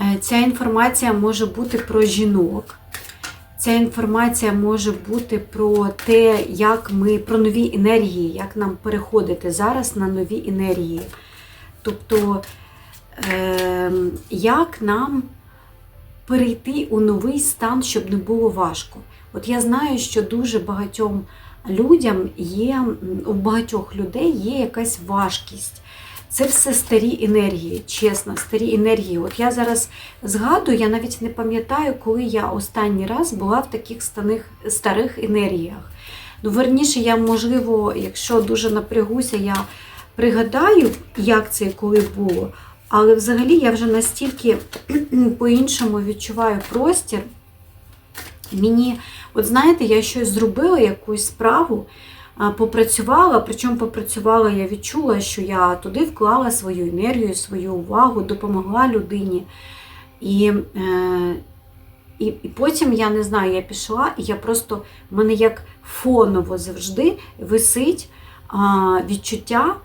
Е, Ця інформація може бути про жінок. Ця інформація може бути про те, як ми про нові енергії, як нам переходити зараз на нові енергії. Тобто, е, як нам перейти у новий стан, щоб не було важко. От я знаю, що дуже багатьом людям є, у багатьох людей є якась важкість. Це все старі енергії, чесно, старі енергії. От я зараз згадую, я навіть не пам'ятаю, коли я останній раз була в таких станих, старих енергіях. Ну, верніше, я, можливо, якщо дуже напрягуся, я пригадаю, як це і коли було. Але взагалі я вже настільки по-іншому відчуваю простір. Мені, от знаєте, я щось зробила, якусь справу, попрацювала, причому попрацювала, я відчула, що я туди вклала свою енергію, свою увагу, допомогла людині. І, е, і, і потім, я не знаю, я пішла, і я просто, в мене як фоново завжди висить а, відчуття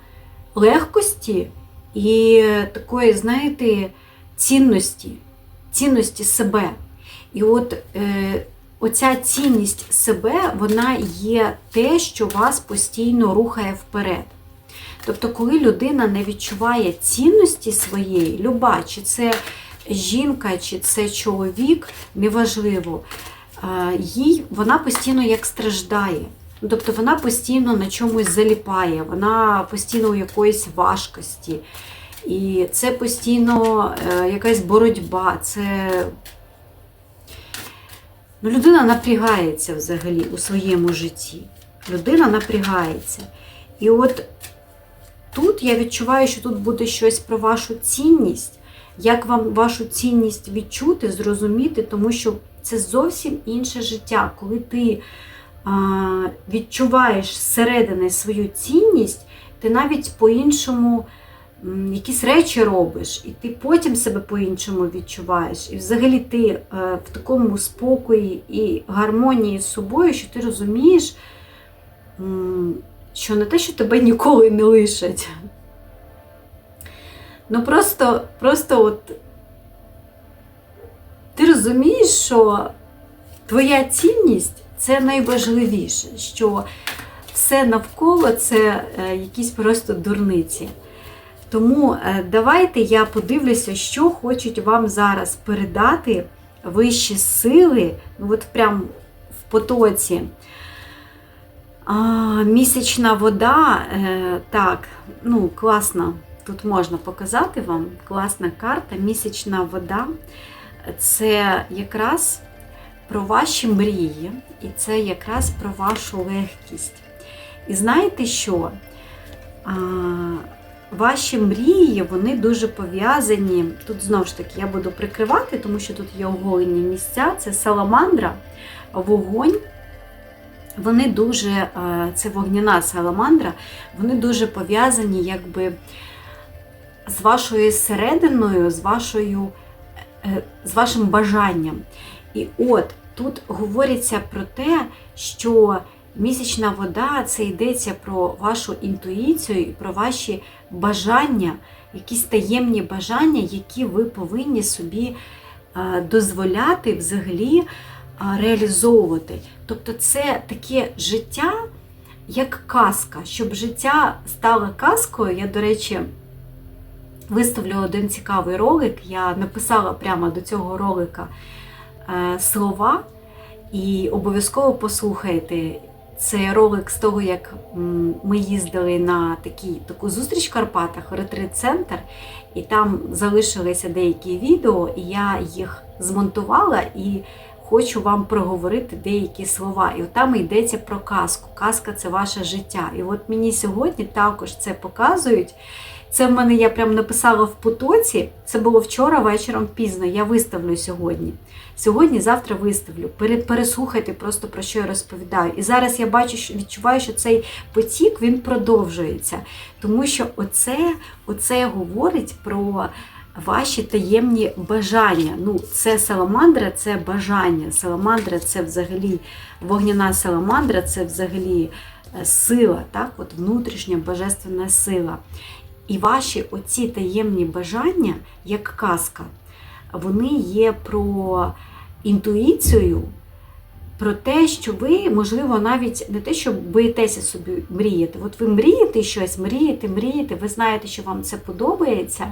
легкості і такої, знаєте, цінності, цінності себе. І от е, оця цінність себе, вона є те, що вас постійно рухає вперед. Тобто, коли людина не відчуває цінності своєї, люба, чи це жінка, чи це чоловік, неважливо, їй вона постійно як страждає. Тобто вона постійно на чомусь заліпає, вона постійно у якоїсь важкості. І це постійно е, якась боротьба, це Ну, людина напрягається взагалі у своєму житті. Людина напрягається. І от тут я відчуваю, що тут буде щось про вашу цінність, як вам вашу цінність відчути, зрозуміти, тому що це зовсім інше життя, коли ти а, відчуваєш зсередини свою цінність, ти навіть по-іншому якісь речі робиш, і ти потім себе по-іншому відчуваєш. І взагалі ти е, в такому спокої і гармонії з собою, що ти розумієш, що не те, що тебе ніколи не лишать. Ну просто, просто от ти розумієш, що твоя цінність це найважливіше, що все навколо це е, якісь просто дурниці. Тому е, давайте я подивлюся, що хочуть вам зараз передати вищі сили, ну от прям в потоці. А, місячна вода, е, так, ну, класно, тут можна показати вам, класна карта. Місячна вода це якраз про ваші мрії, і це якраз про вашу легкість. І знаєте що? А, Ваші мрії, вони дуже пов'язані. Тут знову ж таки я буду прикривати, тому що тут є оголені місця. Це саламандра, вогонь. Вони дуже, е, це вогняна саламандра, вони дуже пов'язані якби з вашою серединою, з, вашою, е, з вашим бажанням. І от тут говориться про те, що місячна вода це йдеться про вашу інтуїцію і про ваші бажання, якісь таємні бажання, які ви повинні собі е, дозволяти взагалі е, реалізовувати. Тобто це таке життя, як казка. Щоб життя стало казкою, я, до речі, виставлю один цікавий ролик. Я написала прямо до цього ролика е, слова, і обов'язково послухайте. Це ролик з того, як ми їздили на такі, таку зустріч в Карпатах, ретрит-центр, і там залишилися деякі відео, і я їх змонтувала і хочу вам проговорити деякі слова. І от там йдеться про казку. Казка це ваше життя. І от мені сьогодні також це показують. Це в мене я прям написала в потоці. Це було вчора вечором пізно. Я виставлю сьогодні. Сьогодні, завтра виставлю. Переслухайте просто про що я розповідаю. І зараз я бачу, що відчуваю, що цей потік він продовжується. Тому що оце, оце говорить про ваші таємні бажання. Ну, це саламандра, це бажання. Саламандра це взагалі вогняна саламандра, це взагалі е, сила, так? От внутрішня божественна сила. І ваші оці таємні бажання, як казка, вони є про інтуїцію, про те, що ви, можливо, навіть не те, що боїтеся собі мріяти. От ви мрієте щось, мрієте, мрієте, ви знаєте, що вам це подобається.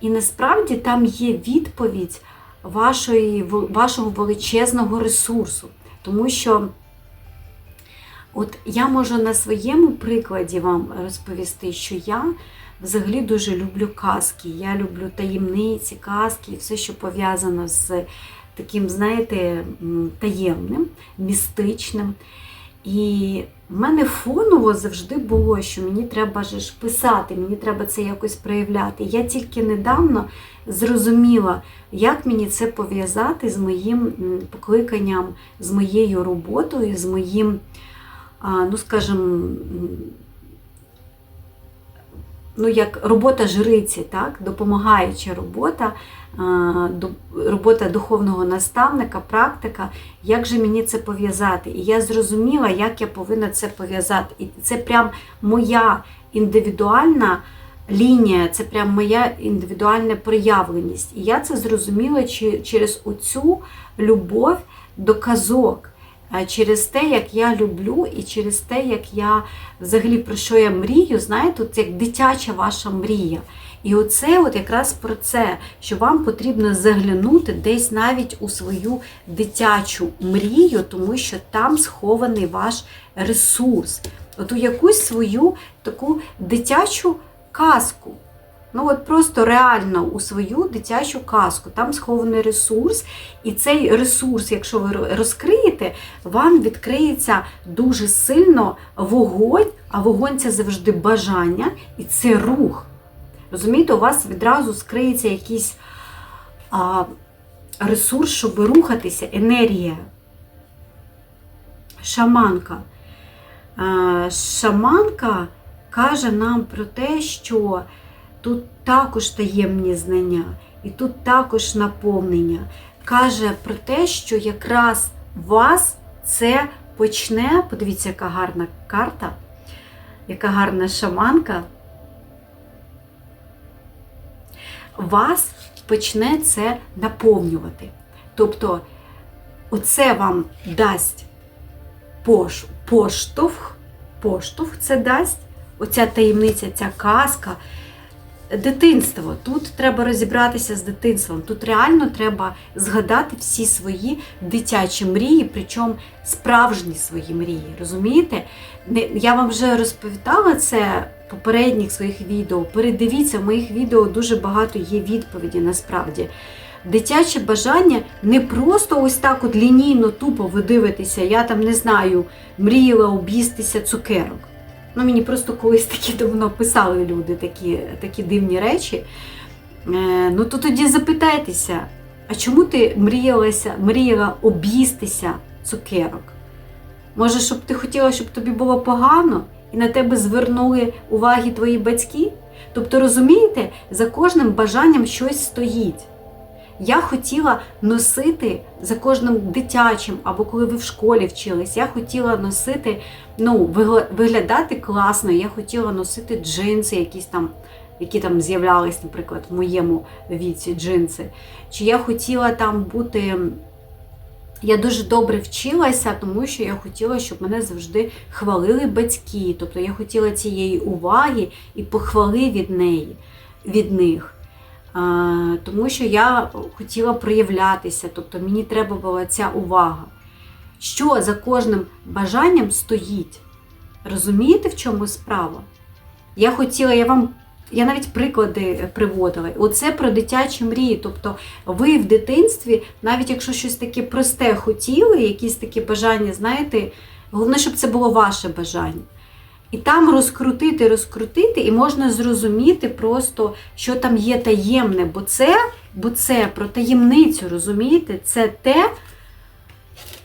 І насправді там є відповідь вашої, вашого величезного ресурсу. Тому що от я можу на своєму прикладі вам розповісти, що я взагалі дуже люблю казки. Я люблю таємниці, казки, і все, що пов'язано з таким, знаєте, таємним, містичним. І в мене фоново завжди було, що мені треба ж писати, мені треба це якось проявляти. Я тільки недавно зрозуміла, як мені це пов'язати з моїм покликанням, з моєю роботою, з моїм, ну скажімо, ну, як робота жриці, так? допомагаюча робота, робота духовного наставника, практика, як же мені це пов'язати? І я зрозуміла, як я повинна це пов'язати. І це прям моя індивідуальна лінія, це прям моя індивідуальна проявленість. І я це зрозуміла через оцю любов до казок. Е, Через те, як я люблю, і через те, як я взагалі про що я мрію, знаєте, от як дитяча ваша мрія. І оце от якраз про це, що вам потрібно заглянути десь навіть у свою дитячу мрію, тому що там схований ваш ресурс. От у якусь свою таку дитячу казку. Ну от просто реально у свою дитячу казку. Там схований ресурс, і цей ресурс, якщо ви розкриєте, вам відкриється дуже сильно вогонь, а вогонь це завжди бажання і це рух. Розумієте, у вас відразу скриється якийсь а, ресурс, щоб рухатися, енергія. Шаманка. А, шаманка каже нам про те, що тут також таємні знання, і тут також наповнення. Каже про те, що якраз вас це почне. Подивіться, яка гарна карта, яка гарна шаманка. Вас почне це наповнювати. Тобто, оце вам дасть поштовх, поштовх це дасть, оця таємниця, ця казка, дитинство. Тут треба розібратися з дитинством. Тут реально треба згадати всі свої дитячі мрії, причому справжні свої мрії. Розумієте? Я вам вже розповідала це в попередніх своїх відео. Передивіться, в моїх відео дуже багато є відповіді насправді. Дитяче бажання не просто ось так от лінійно тупо ви дивитеся, я там не знаю, мріяла об'їстися цукерок. Ну, мені просто колись такі давно писали люди такі, такі дивні речі. Е, ну то тоді запитайтеся, а чому ти мріялася, мріяла об'їстися цукерок? Може, щоб ти хотіла, щоб тобі було погано, і на тебе звернули уваги твої батьки? Тобто, розумієте, за кожним бажанням щось стоїть. Я хотіла носити за кожним дитячим, або коли ви в школі вчились, я хотіла носити, ну, виглядати класно, я хотіла носити джинси, якісь там, які там з'являлись, наприклад, в моєму віці джинси. Чи я хотіла там бути. Я дуже добре вчилася, тому що я хотіла, щоб мене завжди хвалили батьки. Тобто я хотіла цієї уваги і похвали від неї, від них. Тому що я хотіла проявлятися, тобто мені треба була ця увага. Що за кожним бажанням стоїть? Розумієте, в чому справа? Я хотіла, я вам, я навіть приклади приводила. Оце про дитячі мрії. Тобто ви в дитинстві, навіть якщо щось таке просте хотіли, якісь такі бажання, знаєте, головне, щоб це було ваше бажання. І там розкрутити, розкрутити, і можна зрозуміти просто, що там є таємне, бо це, бо це про таємницю, розумієте? Це те,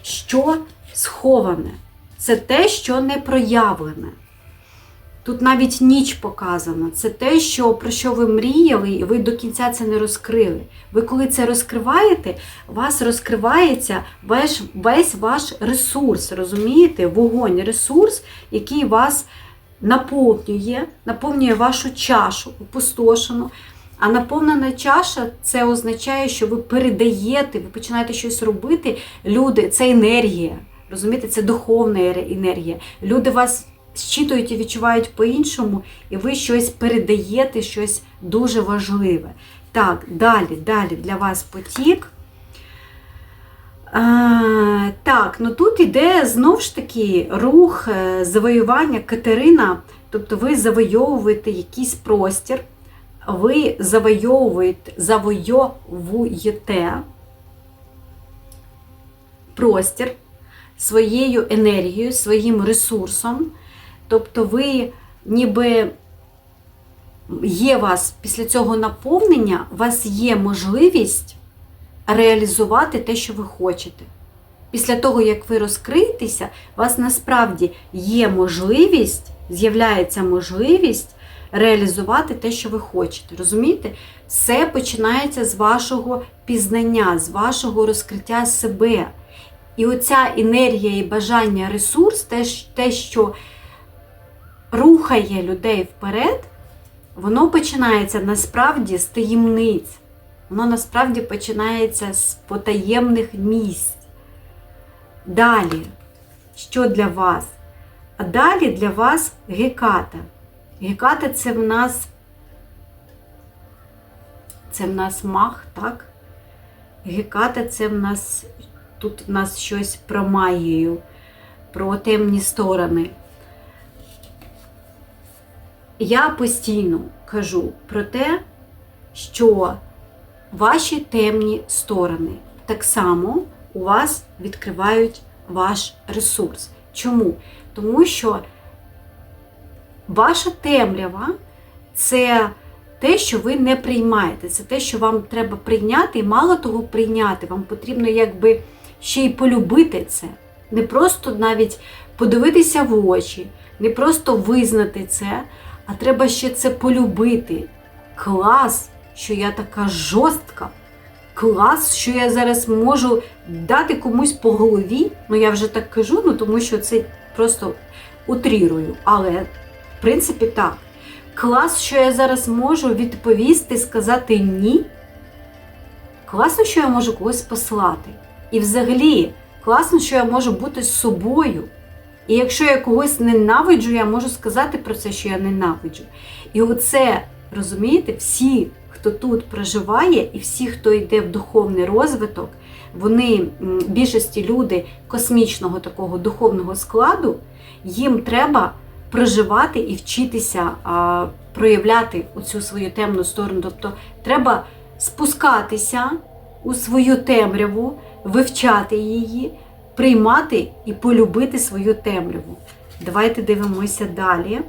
що сховане, це те, що не проявлене. Тут навіть ніч показана. Це те, що, про що ви мріяли, і ви до кінця це не розкрили. Ви коли це розкриваєте, у вас розкривається весь, весь ваш ресурс, розумієте? Вогонь, ресурс, який вас наповнює, наповнює вашу чашу опустошену. А наповнена чаша це означає, що ви передаєте, ви починаєте щось робити. Люди, це енергія. Розумієте, це духовна енергія. Люди вас щитують і відчувають по-іншому, і ви щось передаєте, щось дуже важливе. Так, далі, далі для вас потік. А, так, ну тут іде знов ж таки рух е, завоювання Катерина, тобто ви завойовуєте якийсь простір, ви завойовуєте, завойовуєте простір своєю енергією, своїм ресурсом. Тобто ви ніби є вас після цього наповнення, у вас є можливість реалізувати те, що ви хочете. Після того, як ви розкриєтеся, у вас насправді є можливість, з'являється можливість реалізувати те, що ви хочете. Розумієте? Все починається з вашого пізнання, з вашого розкриття себе. І оця енергія і бажання, ресурс, те, що рухає людей вперед, воно починається насправді з таємниць. Воно насправді починається з потаємних місць. Далі, що для вас? А далі для вас геката. Геката це в нас це в нас мах, так? Геката це в нас тут в нас щось про магію, про темні сторони. Я постійно кажу про те, що ваші темні сторони так само у вас відкривають ваш ресурс. Чому? Тому що ваша темрява це те, що ви не приймаєте, це те, що вам треба прийняти, і мало того прийняти, вам потрібно якби ще й полюбити це. Не просто навіть подивитися в очі, не просто визнати це, а треба ще це полюбити. Клас, що я така жорстка. Клас, що я зараз можу дати комусь по голові. Ну я вже так кажу, ну тому що це просто утрірую. Але в принципі так. Клас, що я зараз можу відповісти, сказати ні. Класно, що я можу когось послати. І взагалі, класно, що я можу бути з собою. І якщо я когось ненавиджу, я можу сказати про це, що я ненавиджу. І оце, розумієте, всі, хто тут проживає, і всі, хто йде в духовний розвиток, вони, більшості люди космічного такого духовного складу, їм треба проживати і вчитися а, проявляти оцю свою темну сторону. Тобто треба спускатися у свою темряву, вивчати її, приймати і полюбити свою темряву. Давайте дивимося далі.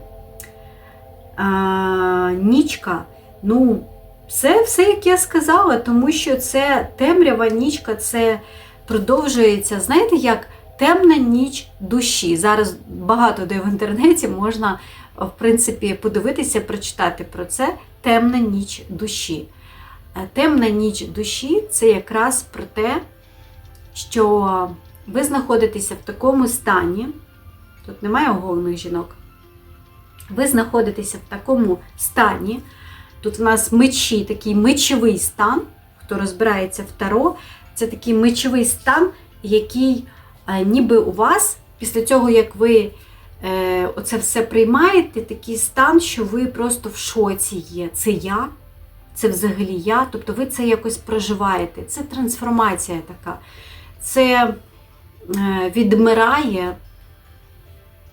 А, нічка, ну, все, все, як я сказала, тому що це темрява нічка, це продовжується, знаєте, як темна ніч душі. Зараз багато де в інтернеті можна, в принципі, подивитися, прочитати про це. Темна ніч душі. Е, Темна ніч душі це якраз про те, що ви знаходитеся в такому стані, тут немає оголених жінок, ви знаходитеся в такому стані, тут в нас мечі, такий мечовий стан, хто розбирається в таро, це такий мечовий стан, який е, ніби у вас, після цього, як ви е, оце все приймаєте, такий стан, що ви просто в шоці є. Це я, це взагалі я, тобто ви це якось проживаєте. Це трансформація така. Це відмирає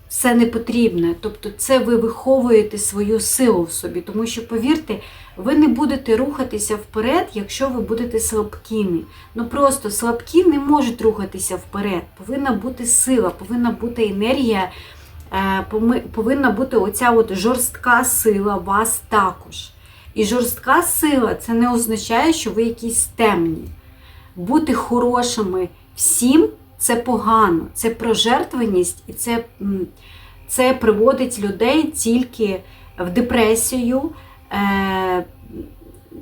все непотрібне. Тобто, це ви виховуєте свою силу в собі. Тому що, повірте, ви не будете рухатися вперед, якщо ви будете слабкими. Ну просто слабкі не можуть рухатися вперед. Повинна бути сила, повинна бути енергія, е, повинна бути оця от жорстка сила вас також. І жорстка сила це не означає, що ви якісь темні. Бути хорошими всім це погано, це про жертвеність, і це, це приводить людей тільки в депресію, е,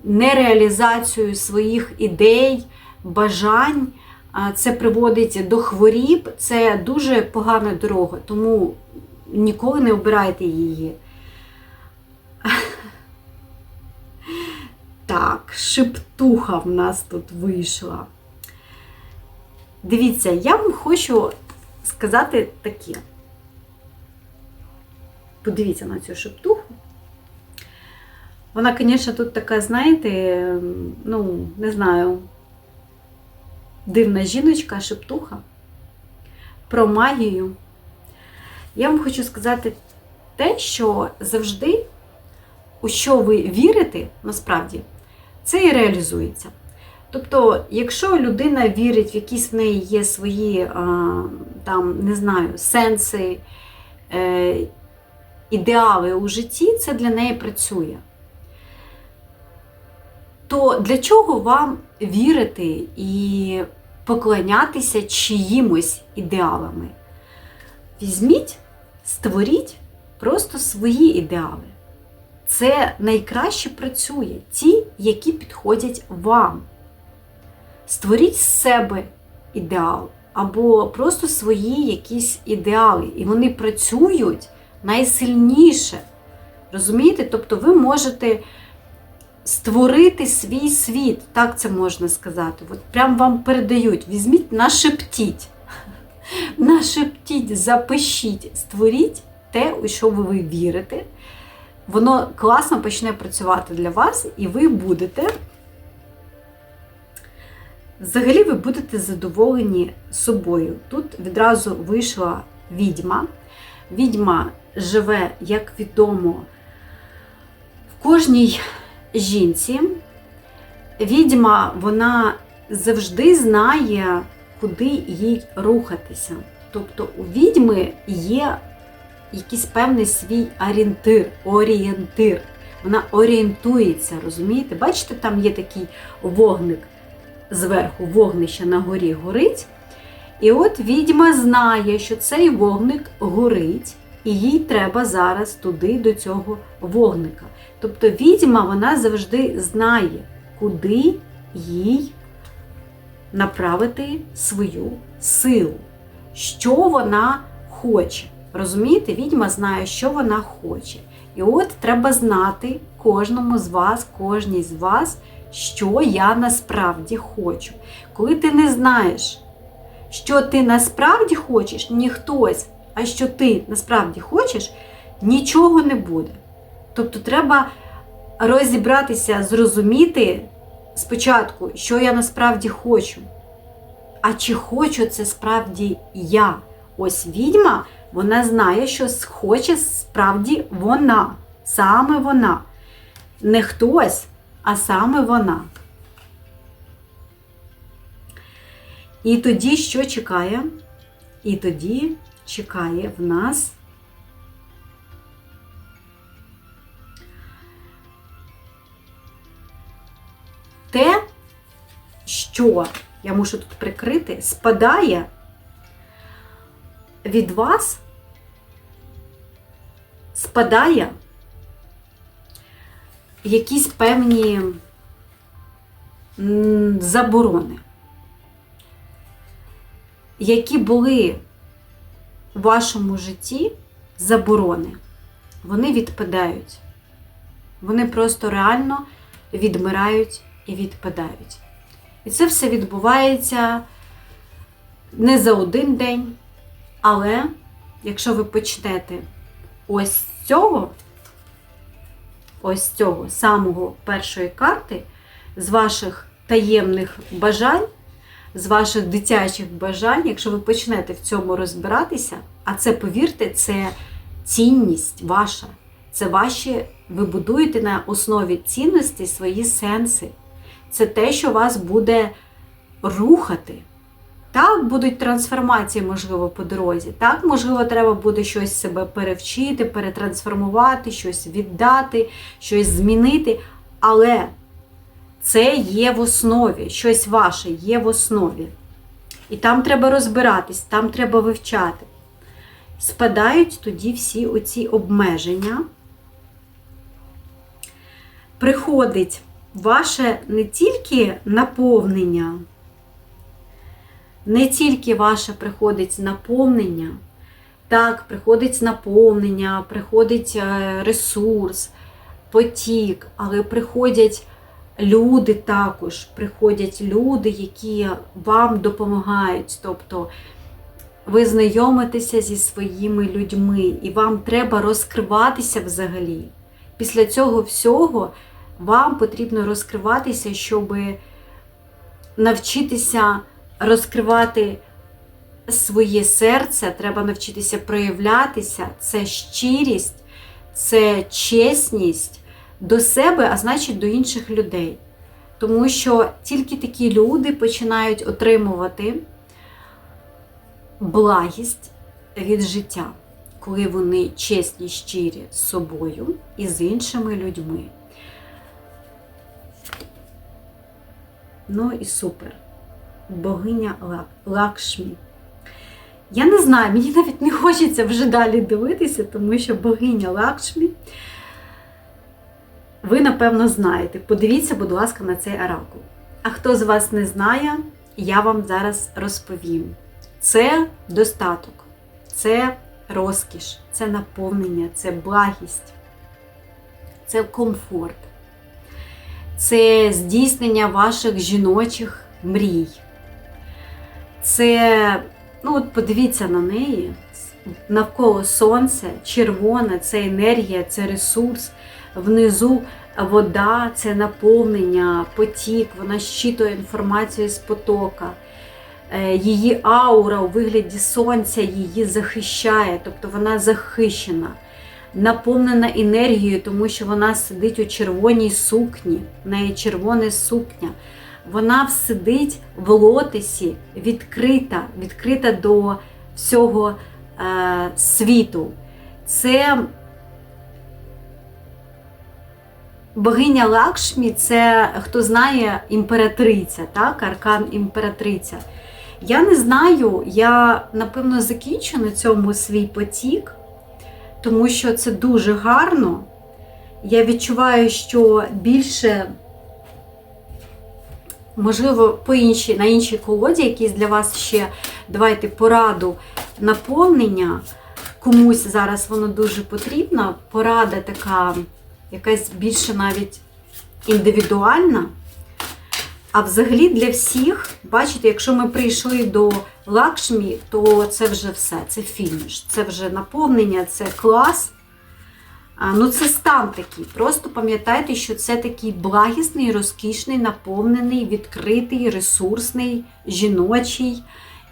нереалізацію своїх ідей, бажань. Це приводить до хворіб, це дуже погана дорога, тому ніколи не обирайте її. Так, шептуха в нас тут вийшла. Дивіться, я вам хочу сказати таке. Подивіться на цю шептуху. Вона, звісно, тут така, знаєте, ну, не знаю, дивна жіночка, шептуха про магію. Я вам хочу сказати те, що завжди, у що ви вірите, насправді, це і реалізується. Тобто, якщо людина вірить, в якісь в неї є свої, там, не знаю, сенси, е, ідеали у житті, це для неї працює. То для чого вам вірити і поклонятися чиїмось ідеалами? Візьміть, створіть просто свої ідеали. Це найкраще працює, ті, які підходять вам. Створіть з себе ідеал, або просто свої якісь ідеали. І вони працюють найсильніше. Розумієте? Тобто ви можете створити свій світ, так це можна сказати. От Прям вам передають, візьміть, нашептіть. Нашептіть, запишіть, створіть те, у що ви вірите. Воно класно почне працювати для вас, і ви будете. Взагалі, ви будете задоволені собою. Тут відразу вийшла відьма. Відьма живе, як відомо, в кожній жінці. Відьма, вона завжди знає, куди їй рухатися. Тобто у відьми є якийсь певний свій орієнтир, орієнтир. Вона орієнтується, розумієте? Бачите, там є такий вогник зверху, вогнище на горі горить. І от відьма знає, що цей вогник горить, і їй треба зараз туди, до цього вогника. Тобто відьма вона завжди знає, куди їй направити свою силу, що вона хоче. Розумієте, відьма знає, що вона хоче. І от треба знати кожному з вас, кожній з вас, що я насправді хочу. Коли ти не знаєш, що ти насправді хочеш, не хтось, а що ти насправді хочеш, нічого не буде. Тобто треба розібратися, зрозуміти спочатку, що я насправді хочу. А чи хочу це справді я? Ось відьма, вона знає, що хоче справді вона, саме вона. Не хтось, а саме вона. І тоді що чекає? І тоді чекає в нас те, що я мушу тут прикрити, спадає від вас, спадає якісь певні заборони, які були в вашому житті заборони, вони відпадають. Вони просто реально відмирають і відпадають. І це все відбувається не за один день, але якщо ви почнете ось цього, ось цього самого першої карти, з ваших таємних бажань, з ваших дитячих бажань, якщо ви почнете в цьому розбиратися, а це, повірте, це цінність ваша. Це ваші, ви будуєте на основі цінності свої сенси. Це те, що вас буде рухати. Так, будуть трансформації, можливо, по дорозі. Так, можливо, треба буде щось себе перевчити, перетрансформувати, щось віддати, щось змінити. Але це є в основі, щось ваше є в основі. І там треба розбиратись, там треба вивчати. Спадають тоді всі оці обмеження. Приходить ваше не тільки наповнення, не тільки ваше приходить наповнення, так, приходить наповнення, приходить е, ресурс, потік, але приходять люди також приходять люди, які вам допомагають. Тобто ви знайомитеся зі своїми людьми, і вам треба розкриватися взагалі. Після цього всього вам потрібно розкриватися, щоб навчитися розкривати своє серце, треба навчитися проявлятися. Це щирість, це чесність до себе, а значить до інших людей. Тому що тільки такі люди починають отримувати благість від життя, коли вони чесні, щирі з собою і з іншими людьми. Ну і супер. Богиня Лак- Лакшмі. Я не знаю, мені навіть не хочеться вже далі дивитися, тому що богиня Лакшмі. Ви, напевно, знаєте. Подивіться, будь ласка, на цей оракул. А хто з вас не знає, я вам зараз розповім. Це достаток, це розкіш, це наповнення, це благість, це комфорт, це здійснення ваших жіночих мрій. Це, ну от подивіться на неї, навколо сонце, червоне, це енергія, це ресурс. Внизу вода це наповнення, потік, вона щитує інформацію з потока. Е, Її аура у вигляді сонця її захищає, тобто вона захищена, наповнена енергією, тому що вона сидить у червоній сукні, в неї червона сукня. Вона сидить в лотесі, відкрита, відкрита до всього е, світу. Це богиня Лакшмі, це хто знає імператриця, так? аркан імператриця. Я не знаю, я напевно закінчу на цьому свій потік, тому що це дуже гарно. Я відчуваю, що більше, можливо, по іншій, на іншій колоді, якісь для вас ще давайте пораду наповнення. Комусь зараз воно дуже потрібно. Порада така, якась більше навіть індивідуальна. А взагалі для всіх, бачите, якщо ми прийшли до лакшмі, то це вже все, це фініш, це вже наповнення, це клас. Ну, це стан такий. Просто пам'ятайте, що це такий благісний, розкішний, наповнений, відкритий, ресурсний, жіночий.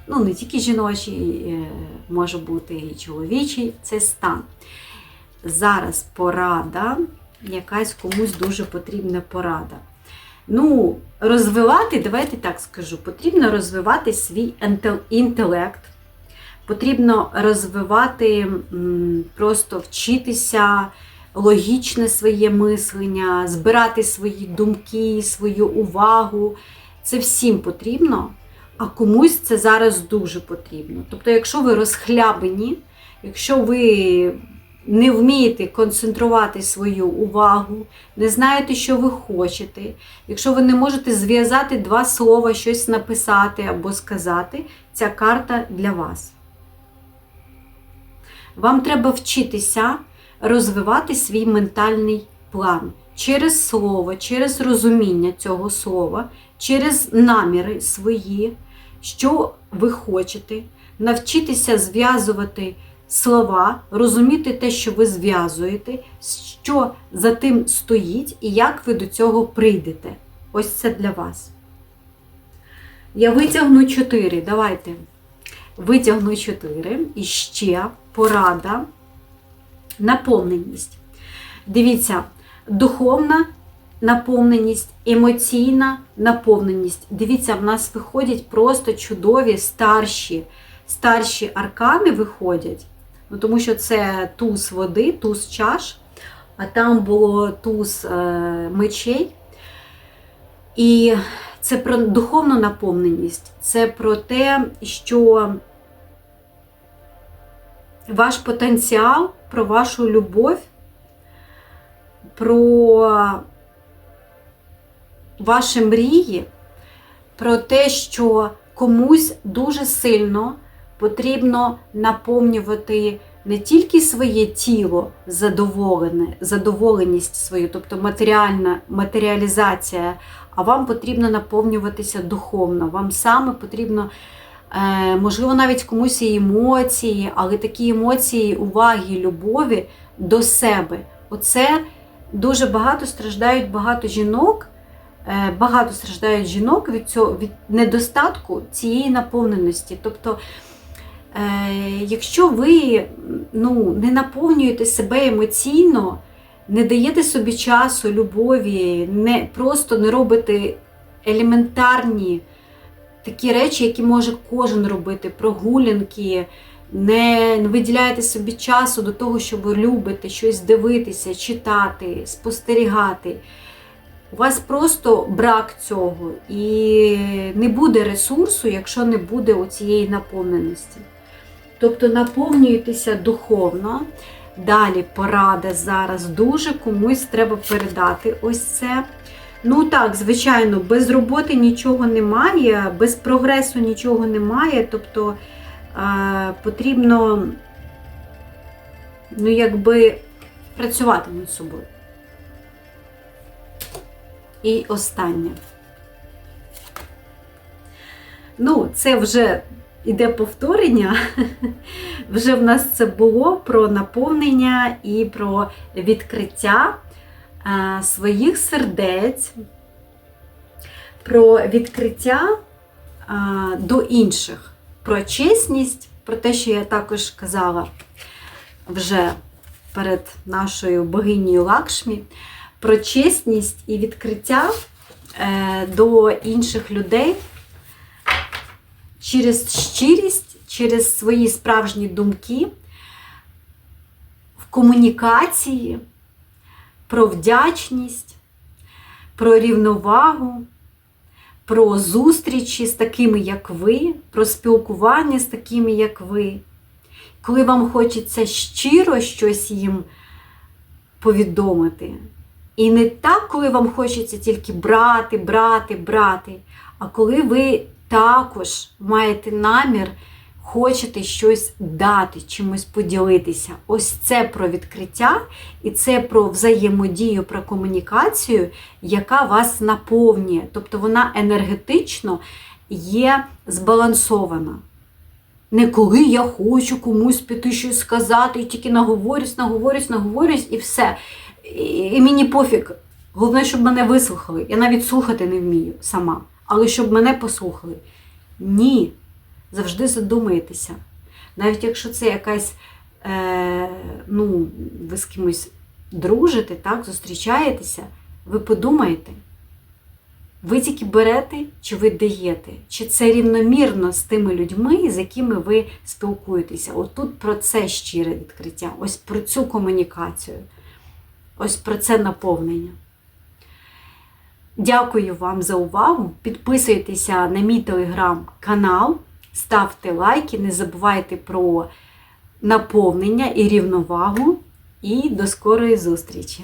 Ну, не тільки жіночий, е, може бути і чоловічий, це стан. Зараз порада, якась комусь дуже потрібна порада. Ну, розвивати, давайте так скажу, потрібно розвивати свій інтелект, потрібно розвивати, просто вчитися логічне своє мислення, збирати свої думки, свою увагу. Це всім потрібно, а комусь це зараз дуже потрібно. Тобто, якщо ви розхлябані, якщо ви не вмієте концентрувати свою увагу, не знаєте, що ви хочете, якщо ви не можете зв'язати два слова, щось написати або сказати, ця карта для вас. Вам треба вчитися розвивати свій ментальний план через слово, через розуміння цього слова, через наміри свої, що ви хочете, навчитися зв'язувати слова, розуміти те, що ви зв'язуєте, що за тим стоїть і як ви до цього прийдете. Ось це для вас. Я витягну 4. Давайте. Витягну 4. І ще порада, наповненість. Дивіться, духовна наповненість, емоційна наповненість. Дивіться, в нас виходять просто чудові старші, старші аркани виходять. Ну, тому що це туз води, туз чаш, а там було туз е, мечей. І це про духовну наповненість, це про те, що ваш потенціал, про вашу любов, про ваші мрії, про те, що комусь дуже сильно потрібно наповнювати не тільки своє тіло задоволене, задоволеність свою, тобто матеріальна матеріалізація, а вам потрібно наповнюватися духовно. Вам саме потрібно, е, можливо, навіть комусь і емоції, але такі емоції уваги, любові до себе. Оце дуже багато страждають багато жінок. е, Багато страждають жінок від цього від недостатку цієї наповненості. Тобто, якщо ви ну, не наповнюєте себе емоційно, не даєте собі часу, любові, не, просто не робите елементарні такі речі, які може кожен робити, прогулянки, не виділяєте собі часу до того, щоб ви любите щось дивитися, читати, спостерігати. У вас просто брак цього, і не буде ресурсу, якщо не буде оцієї наповненості. Тобто наповнюйтеся духовно. Далі порада зараз дуже комусь треба передати ось це. Ну так, звичайно, без роботи нічого немає, без прогресу нічого немає. Тобто е, потрібно ну, якби працювати над собою. І останнє. Ну, це вже іде повторення. Вже в нас це було про наповнення і про відкриття е, своїх сердець, про відкриття е, до інших, про чесність, про те, що я також казала вже перед нашою богинею Лакшмі, про чесність і відкриття е, до інших людей через щирість, через свої справжні думки, в комунікації, про вдячність, про рівновагу, про зустрічі з такими, як ви, про спілкування з такими, як ви. Коли вам хочеться щиро щось їм повідомити. І не так, коли вам хочеться тільки брати, брати, брати, а коли ви також маєте намір, хочете щось дати, чимось поділитися. Ось це про відкриття, і це про взаємодію, про комунікацію, яка вас наповнює. Тобто вона енергетично є збалансована. Не коли я хочу комусь піти щось сказати, і тільки наговорюсь, наговорюсь, наговорюсь, і все. І, мені пофіг. Головне, щоб мене вислухали. Я навіть слухати не вмію сама. Але щоб мене послухали. Ні. Завжди задумайтеся. Навіть якщо це якась, е, ну, ви з кимось дружите, так, зустрічаєтеся, ви подумайте, ви тільки берете чи ви даєте? Чи це рівномірно з тими людьми, з якими ви спілкуєтеся? От тут про це щире відкриття, ось про цю комунікацію, ось про це наповнення. Дякую вам за увагу. Підписуйтеся на мій телеграм-канал, ставте лайки, не забувайте про наповнення і рівновагу. І до скорої зустрічі!